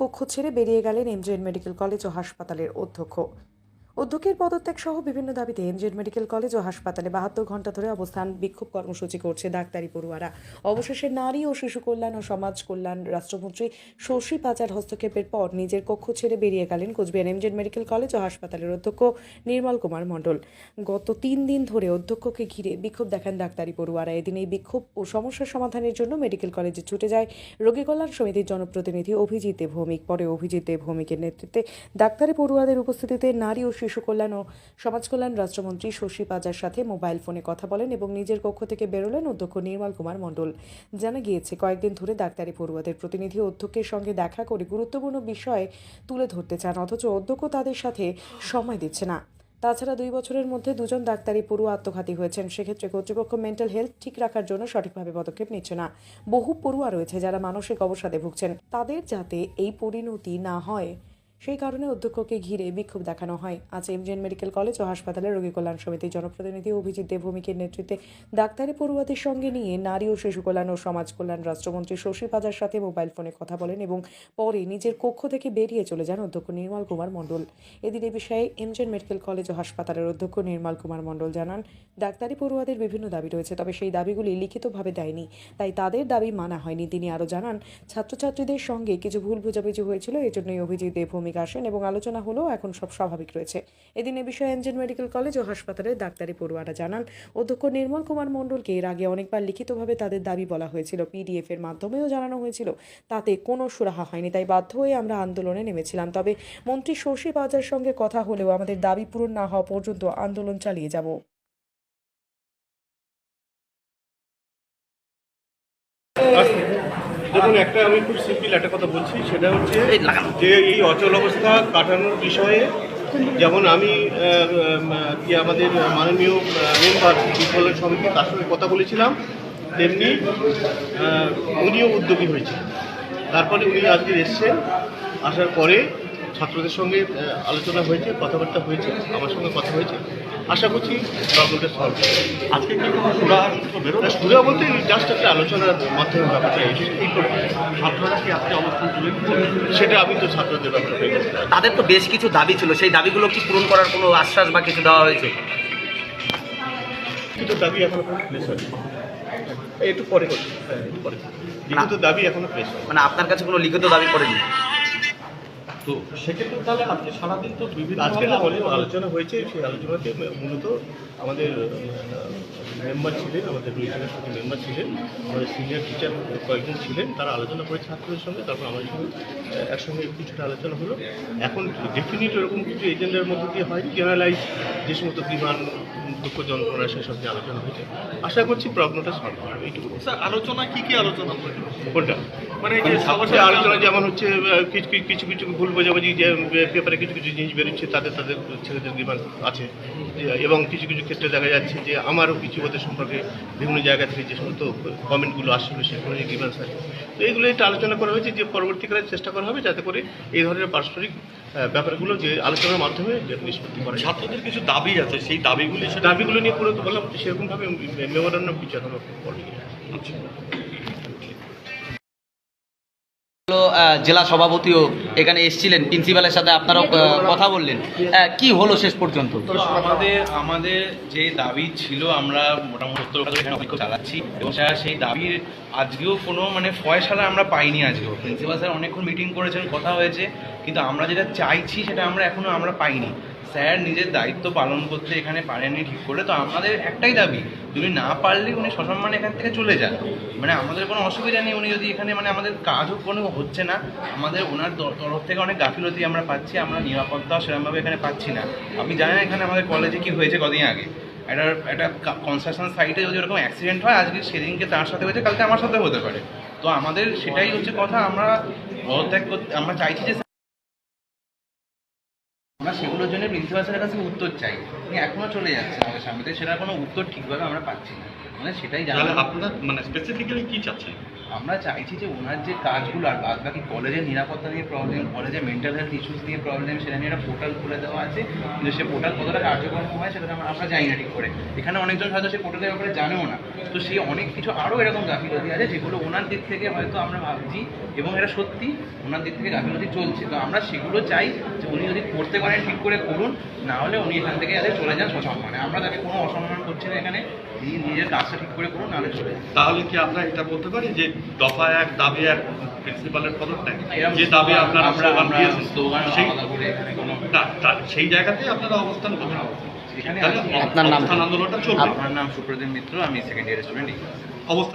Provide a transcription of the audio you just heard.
কক্ষ ছেড়ে বেরিয়ে গেলেন এমজেএন মেডিকেল কলেজ ও হাসপাতালের অধ্যক্ষ। অধ্যক্ষের পদত্যাগ সহ বিভিন্ন দাবিতে এমজেএন মেডিকেল কলেজ ও হাসপাতালে বাহাত্তর ঘণ্টা ধরে অবস্থান বিক্ষোভ কর্মসূচি করছে ডাক্তারি পড়ুয়ারা। অবশেষে নারী ও শিশু কল্যাণ ও সমাজ কল্যাণ রাষ্ট্রমন্ত্রী শশী পাচার হস্তক্ষেপের পর নিজের কক্ষ ছেড়ে বেরিয়ে গেলেন কোচবিহার এমজেএন মেডিকেল কলেজ ও হাসপাতালের অধ্যক্ষ নির্মল কুমার মণ্ডল। গত তিন দিন ধরে অধ্যক্ষকে ঘিরে বিক্ষোভ দেখান ডাক্তারি পড়ুয়ারা। এদিন এই বিক্ষোভ ও সমস্যার সমাধানের জন্য মেডিকেল কলেজে ছুটে যায় রোগী কল্যাণ সমিতির জনপ্রতিনিধি অভিজিৎ ভৌমিক। পরে অভিজিৎ ভৌমিকের নেতৃত্বে ডাক্তারি পড়ুয়াদের উপস্থিতিতে নারী ও শিশু কল্যাণ ও সমাজ কল্যাণ রাষ্ট্রমন্ত্রী শশী পাজার সাথে মোবাইল ফোনে কথা বলেন এবং নিজের কক্ষ থেকে বেরোলেন অধ্যক্ষ নির্মল কুমার মণ্ডল। জানা গিয়েছে, কয়েকদিন ধরে ডাক্তারি পড়ুয়াদের প্রতিনিধি অধ্যক্ষের সঙ্গে দেখা করে গুরুত্বপূর্ণ বিষয় তুলে ধরতে চান, অথচ অধ্যক্ষ তাদের সাথে সময় দিচ্ছে না। তাছাড়া দুই বছরের মধ্যে দুজন ডাক্তারি পড়ুয়া আত্মঘাতী হয়েছেন। সেক্ষেত্রে কর্তৃপক্ষ মেন্টাল হেলথ ঠিক রাখার জন্য সঠিকভাবে পদক্ষেপ নিচ্ছে না। বহু পড়ুয়া রয়েছে যারা মানসিক অবসাদে ভুগছেন। তাদের যাতে এই পরিণতি না হয় সেই কারণে অধ্যক্ষকে ঘিরে বিক্ষোভ দেখানো হয়। আজ এমজিএন মেডিকেল কলেজ ও হাসপাতালে রোগী কল্যাণ সমিতির জনপ্রতিনিধি অভিজিৎ দেবভূমিকের নেতৃত্বে ডাক্তারি পড়ুয়াদের সঙ্গে নিয়ে নারী ও শিশু কল্যাণ ও সমাজ কল্যাণ রাষ্ট্রমন্ত্রী শশী পাজার সাথে মোবাইল ফোনে কথা বলেন এবং পরে নিজের কক্ষ থেকে বেরিয়ে চলে যান অধ্যক্ষ নির্মল কুমার মণ্ডল। এদিন এ বিষয়ে এমজেন মেডিকেল কলেজ ও হাসপাতালের অধ্যক্ষ নির্মল কুমার মণ্ডল জানান, ডাক্তারি পড়ুয়াদের বিভিন্ন দাবি রয়েছে, তবে সেই দাবিগুলি লিখিতভাবে দেয়নি, তাই তাদের দাবি মানা হয়নি। তিনি আরও জানান, ছাত্রছাত্রীদের সঙ্গে কিছু ভুল বোঝাবুঝি হয়েছিল এই জন্যই অভিজিৎ দেব ভূমিকা আসেন এবং আলোচনা হলো এখন সব স্বাভাবিক রয়েছে। এদিন এ বিষয়ে এমজেন মেডিকেল কলেজ ও হাসপাতালের ডাক্তারি পড়ুয়ারা জানান, অধ্যক্ষ নির্মল কুমার মণ্ডলকে এর আগে অনেকবার লিখিতভাবে তাদের দাবি বলা হয়েছিল। পিডিএফ এর মাধ্যমেও জানানো হয়েছিল, তাতে কোনো সুরাহা হয়নি, তাই বাধ্য হয়ে আমরা আন্দোলনে নেমেছিলাম। তবে মন্ত্রী শশী বাজার সঙ্গে কথা হলেও আমাদের দাবি পূরণ না হওয়া পর্যন্ত আন্দোলন চালিয়ে যাব। দেখুন একটা আমি খুব সিম্পল একটা কথা বলছি সেটা হচ্ছে যে এই অচল অবস্থা কাটানোর বিষয়ে যেমন আমি কি আমাদের মাননীয় মেম্বার বিফলের সমিতি তার সঙ্গে কথা বলেছিলাম তেমনি উনিও উদ্যোগী হয়েছে তারপরে উনি আজকে এসছেন আসার পরে ছাত্রদের সঙ্গে আলোচনা হয়েছে কথাবার্তা হয়েছে আমার সঙ্গে কথা হয়েছে। আশা করছি প্রবলেমটা সলভ আজকে কি কোনো সুরাহা সূত্র বেরোলো সুবিধা বলতে জাস্ট একটা আলোচনার মাধ্যমে ব্যাপারটা এসেছে। এই। ছাত্ররা কি আজকে অবস্থান তুলে সেটা আমি তো ছাত্রদের ব্যাপারে। তাদের তো বেশ কিছু দাবি ছিল সেই দাবিগুলো কি পূরণ করার কোনো আশ্বাস বা কিছু দেওয়া হয়েছে? লিখিত দাবি এখনও প্লেস হয়নি। একটু পরে করছি। হ্যাঁ, একটু পরে। লিখিত দাবি এখনও প্লেস হয়নি। মানে আপনার কাছে কোনো লিখিত দাবি পড়েনি তো সেক্ষেত্রে তাহলে আজকে সারাদিন তো বিভিন্ন আজকে আলোচনা। হয়েছে সেই আলোচনাতে মূলত আমাদের মেম্বার ছিলেন আমাদের রুইজনের সাথে মেম্বার ছিলেন আমাদের সিনিয়র টিচার কয়েকজন ছিলেন তারা আলোচনা করে ছাত্রদের সঙ্গে তারপর আমাদের সঙ্গে একসঙ্গে কিছুটা আলোচনা হলো। এখন ডেফিনিট এরকম কিছু এজেন্ডার মধ্যে দিয়ে হয় জেনারেলাইজ যে সমস্ত বিমান দুঃখ যন্ত্রণা সেসব নিয়ে আলোচনা হয়েছে। আশা করছি প্রবলেমটা সলভ হবে এইটুকু। স্যার আলোচনা কি কি আলোচনা কোনটা? মানে যে সবার আলোচনা যেমন হচ্ছে কিছু কিছু- কিছু কিছু ভুল বোঝাবুঝি যে পেপারে কিছু কিছু জিনিস বেরোচ্ছে তাদের তাদের ছেলেদের ডিমান্ড আছে। এবং কিছু কিছু ক্ষেত্রে দেখা যাচ্ছে যে আমারও কিছু ওদের সম্পর্কে বিভিন্ন জায়গা থেকে যে সমস্ত কমেন্টগুলো আসছিল সেগুলো নিয়ে ডিমান্ডস আছে। তো এইগুলো একটু আলোচনা করা হয়েছে যে পরবর্তীকালে চেষ্টা করা হবে যাতে করে এই ধরনের পারস্পরিক ব্যাপারগুলো যে আলোচনার মাধ্যমে নিষ্পত্তি করা ছাত্রদের কিছু দাবি আছে সেই দাবিগুলি দাবিগুলো নিয়ে পুরো বললাম সেরকমভাবে মেমোরান্ডাম কিছু এখনও পড়েনি আচ্ছা। জেলা সভাপতিও এখানে এসেছিলেন প্রিন্সিপালের সাথে আপনারাও কথা বললেন। কি হলো শেষ পর্যন্ত? আমাদের আমাদের যে দাবি ছিল, আমরা মোটামুটি চালাচ্ছি, এবং সেই দাবির আজকেও কোনো মানে ফয়সালা আমরা পাইনি আজকেও। প্রিন্সিপাল স্যার অনেকক্ষণ মিটিং করেছেন, কথা হয়েছে, কিন্তু আমরা যেটা চাইছি, সেটা আমরা এখনও আমরা পাইনি। স্যার নিজের দায়িত্ব পালন করতে এখানে পারেননি ঠিক করে, তো আমাদের একটাই দাবি উনি না পারলে উনি সসম্মানে এখান থেকে চলে যান। মানে আমাদের কোনো অসুবিধা নেই, উনি যদি এখানে মানে আমাদের কাজও কোনো হচ্ছে না, আমাদের ওনার তরফ থেকে অনেক গাফিলতি আমরা পাচ্ছি, আমরা নিরাপত্তাও সেরকমভাবে এখানে পাচ্ছি না। আপনি জানেন এখানে আমাদের কলেজে কি হয়েছে কদিন আগে? একটা একটা কনস্ট্রাকশন সাইটে যদি এরকম অ্যাক্সিডেন্ট হয়, আজকে সেদিনকে তার সাথে হয়েছে, কালকে আমার সাথে হতে পারে। তো আমাদের সেটাই হচ্ছে কথা, আমরা পদত্যাগ করতে, আমরা চাইছি যে সেগুলোর জন্য প্রিন্সিপাল স্যারের কাছে উত্তর চাই। উনি এখনও চলে যাচ্ছে আমাদের সামনে সেটার কোনো উত্তর ঠিকভাবে আমরা পাচ্ছি না। মানে সেটাই জানা আপনার মানে স্পেসিফিক্যালি কি চাচ্ছেন? আমরা চাইছি যে ওনার যে কাজগুলো আর বাদ বাকি কলেজের নিরাপত্তা নিয়ে প্রবলেম কলেজের মেন্টাল হেলথ ইস্যুস নিয়ে প্রবলেম সেটা নিয়ে একটা পোর্টাল খুলে দেওয়া আছে। কিন্তু সে পোর্টাল কতটা কার্যক্রম হয় সেটা আমরা আমরা জানি না ঠিক করে। এখানে অনেকজন হয়তো সেই পোর্টালের ব্যাপারে জানেও না। তো সে অনেক কিছু আরও এরকম গাফিলতি আছে যেগুলো ওনার দিক থেকে হয়তো আমরা ভাবছি এবং এটা সত্যি ওনার দিক থেকে গাফিলতি চলছে। তো আমরা সেগুলো চাই যে উনি যদি করতে পারেন, ঠিক করে করুন না হলে উনি এখান থেকে যাতে চলে যান সসম্মানে আমরা তাকে কোনো অসম্মান করছি না এখানে। তিনি নিজের কাজটা ঠিক করে করুন, নাহলে চলে যান। তাহলে কি আপনারা এটা বলতে পারি যে দফা এক দাবি এক প্রিন্সিপালের পদত্যাগ। যে দাবি আপনারা স্লোগান দিয়েছেন সেই সেই জায়গাতেই আপনারা অবস্থান করবেন আপনার নাম আন্দোলনটা চলবে। আমার নাম সুপ্রদীপ মিত্র আমি সেকেন্ড ইয়ার স্টুডেন্ট অবস্থান